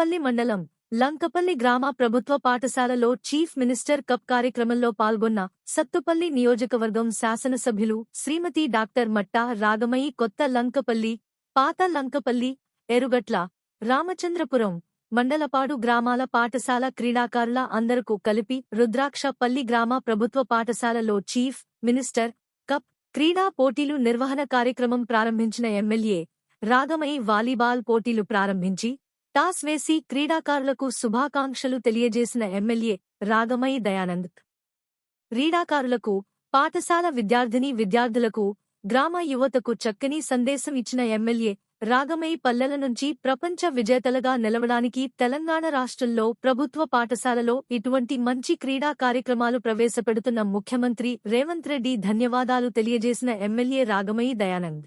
లంకపల్లి మండలం లంకపల్లి గ్రామ ప్రభుత్వ పాఠశాలలో చీఫ్ మినిస్టర్ కప్ కార్యక్రమంలో పాల్గొన్న సత్తుపల్లి నియోజకవర్గం శాసనసభ్యులు శ్రీమతి డాక్టర్ మట్టా రాగమయి కొత్త లంకపల్లి పాత లంకపల్లి ఎరుగట్ల రామచంద్రపురం మండలపాడు గ్రామాల పాఠశాల క్రీడాకారుల అందరకు కలిపి రుద్రాక్షపల్లి గ్రామ ప్రభుత్వ పాఠశాలలో చీఫ్ మినిస్టర్ కప్ క్రీడా పోటీలు నిర్వహణ కార్యక్రమం ప్రారంభించిన ఎమ్మెల్యే రాగమయి వాలీబాల్ పోటీలు ప్రారంభించి టాస్ వేసి క్రీడాకారులకు శుభాకాంక్షలు తెలియజేసిన ఎమ్మెల్యే రాగమయి దయానంద్. క్రీడాకారులకు పాఠశాల విద్యార్థిని విద్యార్థులకు గ్రామ యువతకు చక్కని సందేశం ఇచ్చిన ఎమ్మెల్యే రాగమయి పల్లెల నుంచి ప్రపంచ విజేతలుగా నిలవడానికి తెలంగాణ రాష్ట్రంలో ప్రభుత్వ పాఠశాలలో ఇటువంటి మంచి క్రీడా కార్యక్రమాలు ప్రవేశపెడుతున్న ముఖ్యమంత్రి రేవంత్ రెడ్డి ధన్యవాదాలు తెలియజేసిన ఎమ్మెల్యే రాగమయి దయానంద్.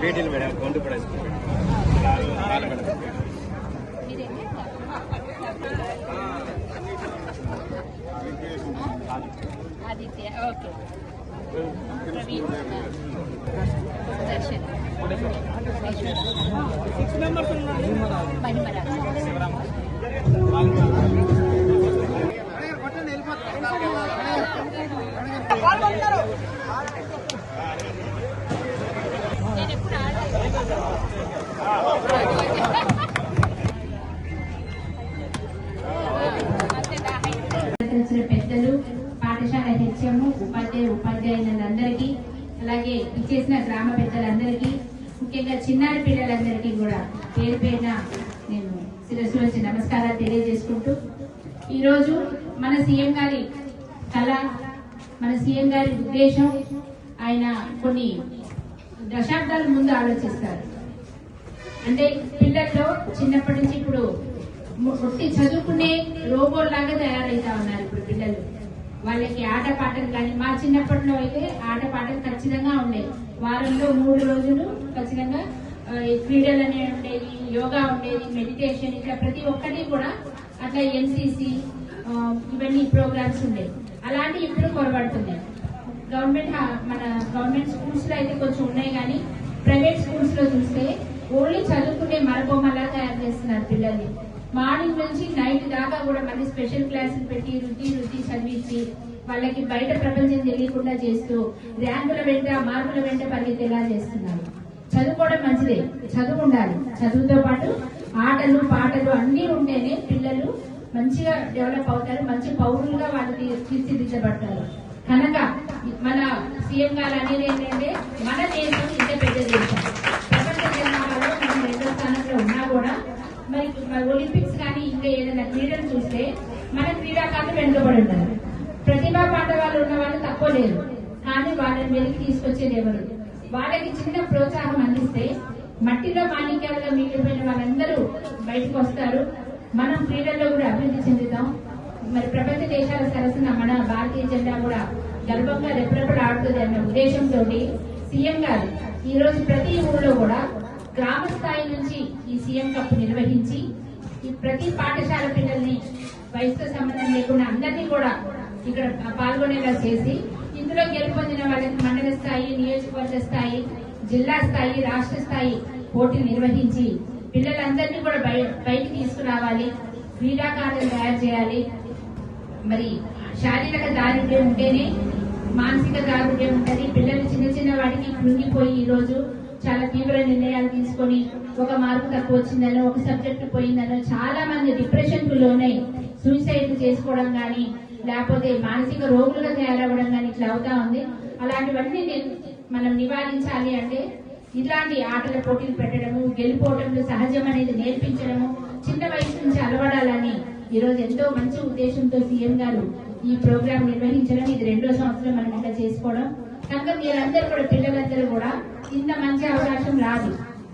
పేటీలు మేడం కొండు కూడా ఆదిత్య ఓకే ప్రవీణ్ దర్శన్ మణిమరాజ్ నేను పెద్దలు పాఠశాల హెచ్ఎం ఉపాధ్యాయ ఉపాధ్యాయులందరికీ అలాగే ఇచ్చేసిన గ్రామ పెద్దలందరికీ ముఖ్యంగా చిన్నారి పిల్లలందరికీ కూడా పేరు పేరున నేను శిరస్సు నమస్కారాలు తెలియజేసుకుంటూ ఈరోజు మన సీఎం గారి కళ మన సీఎం గారి ఉద్దేశం ఆయన కొన్ని దశాబ్దాల ముందు ఆలోచిస్తారు. అంటే పిల్లల్లో చిన్నప్పటి నుంచి ఇప్పుడు ఒట్టి చదువుకునే రోబోట్ లాగా తయారైతా ఉన్నారు ఇప్పుడు పిల్లలు. వాళ్ళకి ఆట పాటలు కానీ మా చిన్నప్పట్లో అయితే ఆట పాటలు ఖచ్చితంగా ఉండేవి వారంలో మూడు రోజులు ఖచ్చితంగా క్రీడలు అనేవి ఉండేవి యోగా ఉండేది మెడిటేషన్ ఇట్లా ప్రతి ఒక్కటి కూడా అట్లా ఎన్సీసీ ఇవన్నీ ప్రోగ్రామ్స్ ఉండేవి. అలాంటి ఇప్పుడు కొరబడుతున్నాయి గవర్నమెంట్ మన గవర్నమెంట్ స్కూల్స్లో అయితే కొంచెం ఉన్నాయి కానీ ప్రైవేట్ స్కూల్స్లో చూస్తే ఓన్లీ చదువుకునే మరబొమ్మలా తయారు చేస్తున్నారు పిల్లల్ని మార్నింగ్ నుంచి నైట్ దాకా కూడా మళ్ళీ స్పెషల్ క్లాసులు పెట్టి రుద్ది రుద్ది చదివించి వాళ్ళకి బయట ప్రపంచం తెలియకుండా చేస్తూ ర్యాంకుల వెంట మార్కుల వెంట పరిగెత్తేలా చేస్తున్నారు. చదువుకోవడం మంచిదే. చదువు ఉండాలి. చదువుతో పాటు ఆటలు పాటలు అన్నీ ఉంటేనే పిల్లలు మంచిగా డెవలప్ అవుతారు మంచి పౌరులుగా వాళ్ళు తీర్చిదిద్దబడతారు. కనుక మన సీఎం గారు అనేది ఏంటంటే మన దేశం ఇంత పెద్ద దేశం. ప్రపంచ జనాభాలో మనం రెండో స్థానంలో ఉన్నా కూడా మరి ఒలింపిక్స్ కానీ ఇంకా ఏదైనా క్రీడలు చూస్తే మన క్రీడాకారులు వెనుకబడి ఉన్నారు ప్రతిభా పాఠవాళ్ళు ఉన్న వాళ్ళు తక్కువ లేరు. కానీ వాళ్ళని వెలికి తీసుకొచ్చేది ఎవరు? వాళ్ళకి చిన్న ప్రోత్సాహం అందిస్తే మట్టిలో మాణిక్యాలుగా మిగిలిపోయిన వాళ్ళందరూ బయటకు వస్తారు. మనం క్రీడల్లో కూడా అభివృద్ధి చెందుతాం. మరి ప్రపంచ దేశాల సరసన మన భారతీయ జెండా కూడా గర్వంగా రెప్పరెప్పలు ఆడుతుంది అన్న ఉద్దేశంతో సీఎం గారు ఈ రోజు ప్రతి ఊళ్ళో కూడా గ్రామ స్థాయి నుంచి ఈ సీఎం కప్ నిర్వహించి ఈ ప్రతి పాఠశాల పిల్లల్ని వయసుతో సంబంధం లేకుండా అందరినీ కూడా ఇక్కడ పాల్గొనేలా చేసి ఇందులో గెలుపొందిన వాళ్ళకి మండల స్థాయి నియోజకవర్గ స్థాయి జిల్లా స్థాయి రాష్ట్ర స్థాయి పోటీ నిర్వహించి పిల్లలందరినీ కూడా బయ బయటికి తీసుకురావాలి క్రీడాకారులను తయారు చేయాలి. మరి శారీరక దారిద్ర్యం ఉంటేనే మానసిక దారిద్ర్యం ఉంటుంది. పిల్లలు చిన్న చిన్న వాటికి కృంగిపోయి ఈ రోజు చాలా తీవ్ర నిర్ణయాలు తీసుకొని ఒక మార్కు తక్కువ వచ్చిందనో ఒక సబ్జెక్ట్ పోయిందనో చాలా మంది డిప్రెషన్కు లోనై సూసైడ్ చేసుకోవడం కానీ లేకపోతే మానసిక రోగులుగా తయారవ్వడం కానీ ఇట్లా అవుతా ఉంది. అలాంటివన్నీ మనం నివారించాలి అంటే ఇలాంటి ఆటల పోటీలు పెట్టడము గెలుపోవటంలో సహజం అనేది నేర్పించడము చిన్న వయసు నుంచి అలవడాలని ఈ రోజు ఎంతో మంచి ఉద్దేశంతో సీఎం గారు ఈ ప్రోగ్రాం నిర్వహించడం ఇది రెండో సంవత్సరం మనం ఇట్లా చేసుకోవడం. కనుక మీరందరూ కూడా పిల్లలందరూ కూడా ఇంత మంచి అవకాశం రాదు.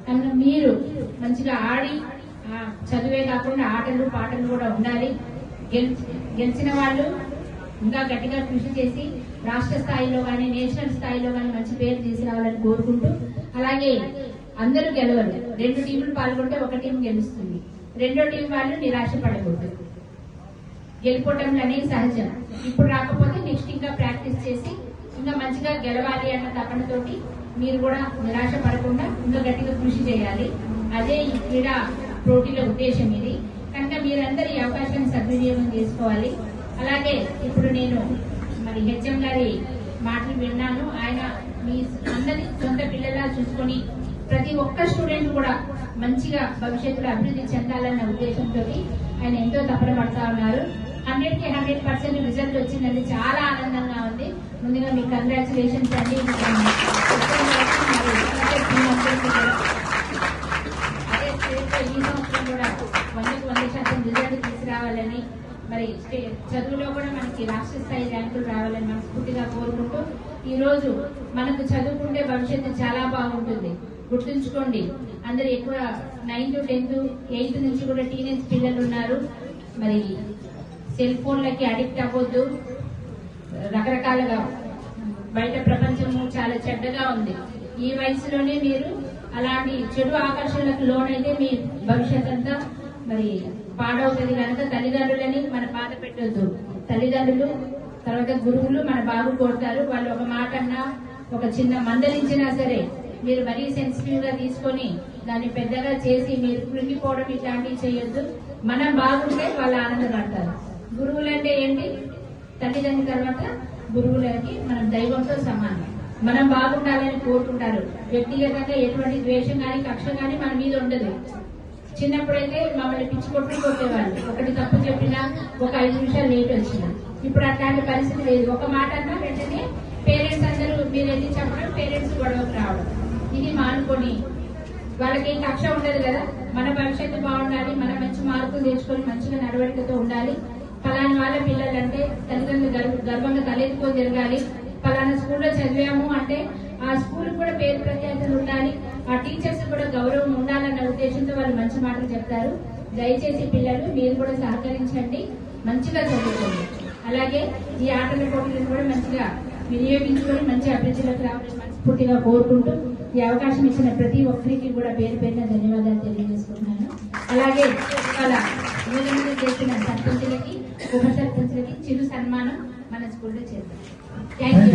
కనుక మీరు మంచిగా ఆడి చదువే కాకుండా ఆటలు పాటలు కూడా ఉండాలి. గెలిచిన వాళ్ళు ఇంకా గట్టిగా కృషి చేసి రాష్ట్ర స్థాయిలో కానీ నేషనల్ స్థాయిలో కానీ మంచి పేరు తీసుకురావాలని కోరుకుంటూ అలాగే అందరూ గెలవరు. రెండు టీములు పాల్గొంటే ఒక టీం గెలుస్తుంది. రెండో టీం వాళ్ళు నిరాశ పడకూడదు గెలుపోవటంలు అనేది సహజం. ఇప్పుడు రాకపోతే నెక్స్ట్ ఇంకా ప్రాక్టీస్ చేసి ఇంకా మంచిగా గెలవాలి అన్న తపనతోటి మీరు కూడా నిరాశ పడకుండా ఇంకా గట్టిగా కృషి చేయాలి. అదే ఈ క్రీడా పోటీల ఉద్దేశం ఇది. కనుక మీరందరూ ఈ అవకాశాన్ని సద్వినియోగం చేసుకోవాలి. అలాగే ఇప్పుడు నేను మరి హెచ్ఎం గారి మాటలు విన్నాను. ఆయన మీ అందరి సొంత పిల్లలా చూసుకొని ప్రతి ఒక్క స్టూడెంట్ కూడా మంచిగా భవిష్యత్తులో అభివృద్ధి చెందాలన్న ఉద్దేశంతో ఆయన ఎంతో తపన పడతా ఉన్నారు. హండ్రెడ్కి హండ్రెడ్ పర్సెంట్ రిజల్ట్ వచ్చిందండి చాలా ఆనందంగా ఉంది. ముందుగా మీకు కంగ్రాచులేషన్స్ అండి. అదే ఈ సంవత్సరం కూడా వందకు వంద శాతం రిజల్ట్ తీసుకురావాలని మరి చదువులో కూడా మనకి రాష్ట్ర స్థాయి ర్యాంకులు రావాలని మనస్ఫూర్తిగా కోరుకుంటూ ఈ రోజు మనకు చదువుకుంటే భవిష్యత్తు చాలా బాగుంటుంది. గుర్తుంచుకోండి. అందరు ఎక్కువ నైన్త్ టెన్త్ ఎయిత్ నుంచి కూడా టీనేజ్ పిల్లలు ఉన్నారు. మరి సెల్ ఫోన్లకి అడిక్ట్ అవ్వద్దు. రకరకాలుగా బయట ప్రపంచము చాలా చెడ్డగా ఉంది. ఈ వయసులోనే మీరు అలాంటి చెడు ఆకర్షణలకు లోనైతే మీ భవిష్యత్ అంతా మరి పాడవుతుంది కనుక తల్లిదండ్రులని మన బాధ పెట్టొద్దు. తల్లిదండ్రులు తర్వాత గురువులు మన బాగు కోరుతారు. వాళ్ళు ఒక మాట అన్నా ఒక చిన్న మందలించినా సరే మీరు మరీ సెన్సిటివ్గా తీసుకొని దాన్ని పెద్దగా చేసి మీరు కృంగిపోవడం ఇట్లాంటివి చేయొద్దు. మనం బాగుంటే వాళ్ళు ఆనందపడతారు. గురువులు అంటే ఏంటి? తల్లిదండ్రుల తర్వాత గురువులకి మనం దైవంతో సమానం. మనం బాగుండాలని కోరుకుంటారు. వ్యక్తిగతంగా ఎటువంటి ద్వేషం కానీ కక్ష కానీ మన మీద ఉండదు. చిన్నప్పుడైతే మమ్మల్ని పిచ్చి కొట్టుకు కొట్టేవాళ్ళు. ఒకటి తప్పు చెప్పినా ఒక ఐదు నిమిషాలు లేట్ వచ్చిన. ఇప్పుడు అట్లాంటి పరిస్థితి లేదు. ఒక మాట అన్నా వెంటనే పేరెంట్స్ అందరూ మీరు ఎన్ని చెప్పడం పేరెంట్స్ గొడవకు రావడం. ఇది మానుకొని వాళ్ళకి ఏం కక్ష ఉండదు కదా? మన భవిష్యత్తు బాగుండాలి మనం మంచి మార్కులు తెచ్చుకొని మంచిగా నడవడికతో ఉండాలి. ఫలాని వాళ్ళ పిల్లలంటే తల్లిదండ్రులు గర్వంగా తలెత్తుకొని తిరగాలి. ఫలానా స్కూల్లో చదివాము అంటే ఆ స్కూల్ కూడా పేరు ప్రఖ్యాతులు ఉండాలి. ఆ టీచర్స్ కూడా గౌరవం ఉండాలన్న ఉద్దేశంతో వాళ్ళు మంచి మాటలు చెప్తారు. దయచేసి పిల్లలు మీరు కూడా సహకరించండి. మంచిగా చదువుకోండి. అలాగే ఈ ఆటల పోటీలను కూడా మంచిగా వినియోగించుకొని మంచి అభివృద్ధిలోకి రావాలి. మనస్ఫూర్తిగా కోరుకుంటూ ఈ అవకాశం ఇచ్చిన ప్రతి ఒక్కరికి కూడా పేరు పేరున ధన్యవాదాలు తెలియజేసుకుంటున్నాను. అలాగే ఇవాళ యువజనులు చేసిన సర్పంచులకి ఉప సర్పంచులకి చిరు సన్మానం మన స్కూల్లో చేద్దాం. Thank you